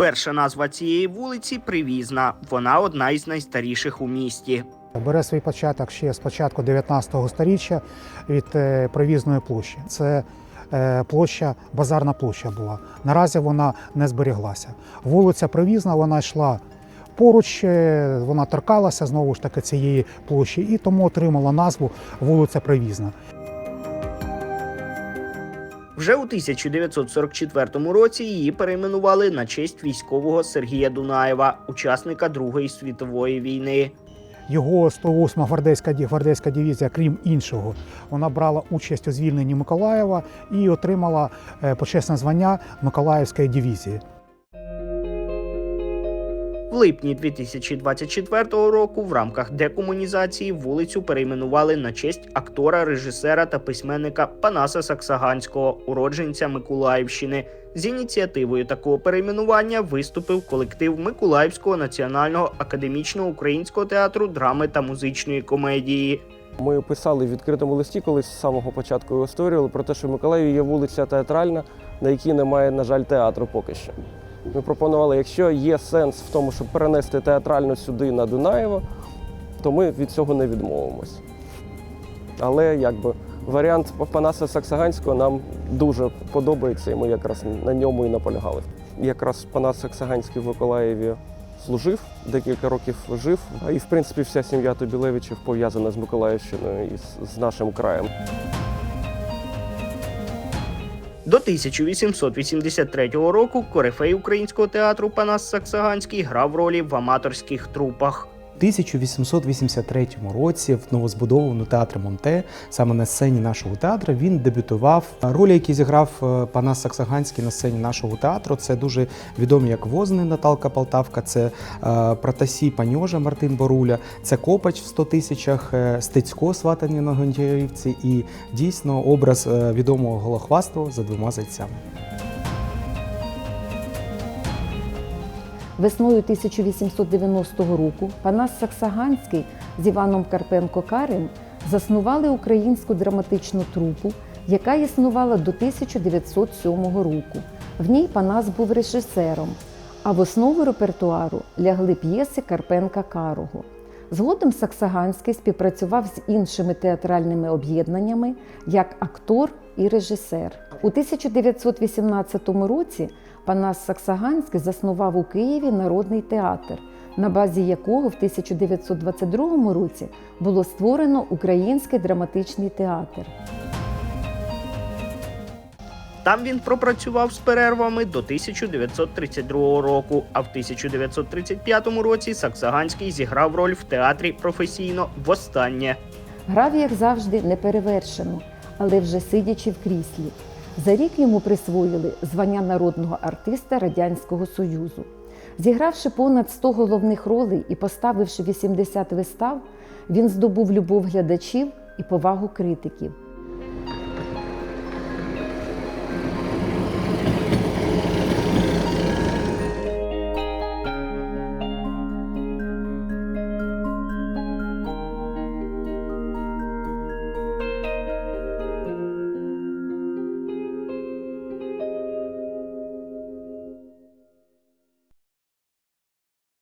Перша назва цієї вулиці Привізна. Вона одна із найстаріших у місті. Бере свій початок ще з початку 19 століття від е, привізної площі. Це е, площа, базарна площа була. Наразі вона не зберіглася. Вулиця Привізна вона йшла поруч, е, вона торкалася знову ж таки цієї площі і тому отримала назву вулиця Привізна. Вже у 1944 році її перейменували на честь військового Сергія Дунаєва, учасника Другої світової війни. Його 108-ма гвардейська, гвардейська дивізія, крім іншого, вона брала участь у звільненні Миколаєва і отримала е, почесне звання Миколаївської дивізії. В липні 2024 року в рамках декомунізації вулицю перейменували на честь актора, режисера та письменника Панаса Саксаганського, уродженця Миколаївщини. З ініціативою такого перейменування виступив колектив Миколаївського національного академічного українського театру драми та музичної комедії. Ми писали в відкритому листі, колись з самого початку створювали про те, що в Миколаєві є вулиця театральна, на якій немає, на жаль, театру поки що. Ми пропонували, якщо є сенс в тому, щоб перенести театральну сюди на Дунаєво, то ми від цього не відмовимось. Але якби варіант Панаса Саксаганського нам дуже подобається, і ми якраз на ньому і наполягали. Якраз Панас Саксаганський в Миколаєві служив, декілька років жив, а і в принципі вся сім'я Тобілевичів пов'язана з Миколаївщиною і з нашим краєм. До 1883 року корифей українського театру Панас Саксаганський грав ролі в аматорських трупах. У 1883 році в новозбудованому театрі Монте, саме на сцені нашого театру, він дебютував. Ролі, які зіграв е, Панас Саксаганський на сцені нашого театру, це дуже відомі як Возний Наталка Полтавка, це е, Протасій Паньожа Мартин Боруля, це Копач в 100 тисячах, е, Стецько сватання на Гончарівці і дійсно образ відомого голохвастого за двома зайцями. Весною 1890 року Панас Саксаганський з Іваном Карпенко Карим заснували українську драматичну трупу, яка існувала до 1907 року. В ній Панас був режисером, а в основу репертуару лягли п'єси Карпенка Карого. Згодом Саксаганський співпрацював з іншими театральними об'єднаннями як актор і режисер. У 1918 році Панас Саксаганський заснував у Києві народний театр, на базі якого в 1922 році було створено Український драматичний театр. Там він пропрацював з перервами до 1932 року. А в 1935 році Саксаганський зіграв роль в театрі професійно востаннє. Грав, як завжди, неперевершено, але вже сидячи в кріслі. За рік йому присвоїли звання народного артиста Радянського Союзу. Зігравши понад 100 головних ролей і поставивши 80 вистав, він здобув любов глядачів і повагу критиків.